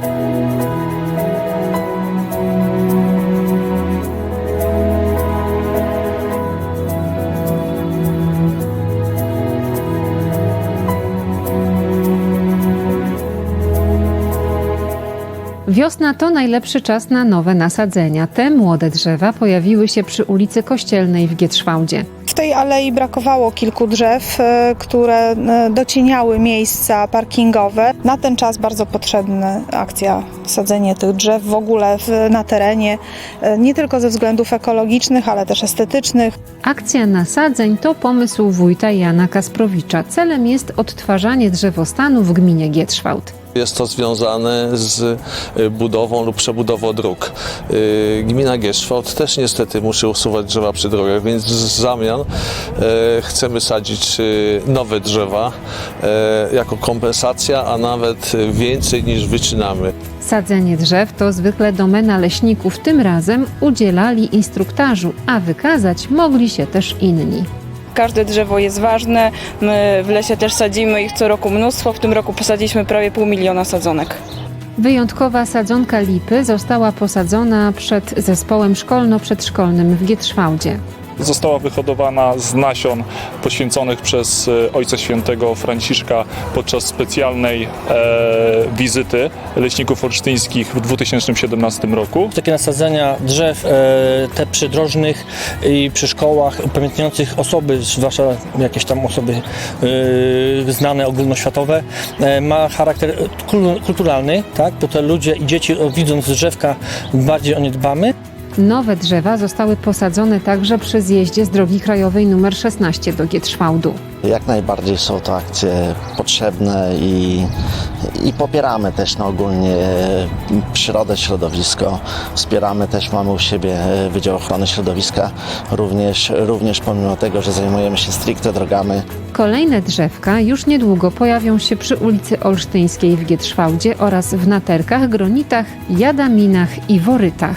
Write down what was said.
Thank you. Wiosna to najlepszy czas na nowe nasadzenia. Te młode drzewa pojawiły się przy ulicy Kościelnej w Gietrzwałdzie. W tej alei brakowało kilku drzew, e, które e, docieniały miejsca parkingowe. Na ten czas bardzo potrzebna akcja sadzenie tych drzew w ogóle na terenie, e, nie tylko ze względów ekologicznych, ale też estetycznych. Akcja nasadzeń to pomysł wójta Jana Kasprowicza. Celem jest odtwarzanie drzewostanu w gminie Gietrzwałd. Jest to związane z y, budową lub przebudową dróg. Y, Gmina Gieszwałd też niestety musi usuwać drzewa przy drogach, więc w zamian e, chcemy sadzić y, nowe drzewa jako kompensacja, a nawet więcej niż wycinamy. Sadzenie drzew to zwykle domena leśników. Tym razem udzielali instruktażu, a wykazać mogli się też inni. Każde drzewo jest ważne. My w lesie też sadzimy ich co roku mnóstwo. W tym roku posadziliśmy prawie pół miliona sadzonek. Wyjątkowa sadzonka lipy została posadzona przed zespołem szkolno-przedszkolnym w Gietrzwałdzie. Została wyhodowana z nasion poświęconych przez e, Ojca Świętego Franciszka podczas specjalnej e, wizyty leśników olsztyńskich w 2017 roku. takie nasadzenia drzew, e, te przydrożnych i przy szkołach upamiętniających osoby, zwłaszcza jakieś tam osoby e, znane ogólnoświatowe, e, ma charakter kul- kulturalny, tak? bo te ludzie i dzieci o, widząc drzewka bardziej o nie dbamy. Nowe drzewa zostały posadzone także przy zjeździe z drogi krajowej nr 16 do Gietrzwałdu. Jak najbardziej są to akcje potrzebne i, i popieramy też no, ogólnie e, przyrodę, środowisko. Wspieramy też, mamy u siebie e, Wydział Ochrony Środowiska, również, również pomimo tego, że zajmujemy się stricte drogami, Kolejne drzewka już niedługo pojawią się przy ulicy Olsztyńskiej w Gietrzwałdzie oraz w Naterkach, Gronitach, Jadaminach i Worytach.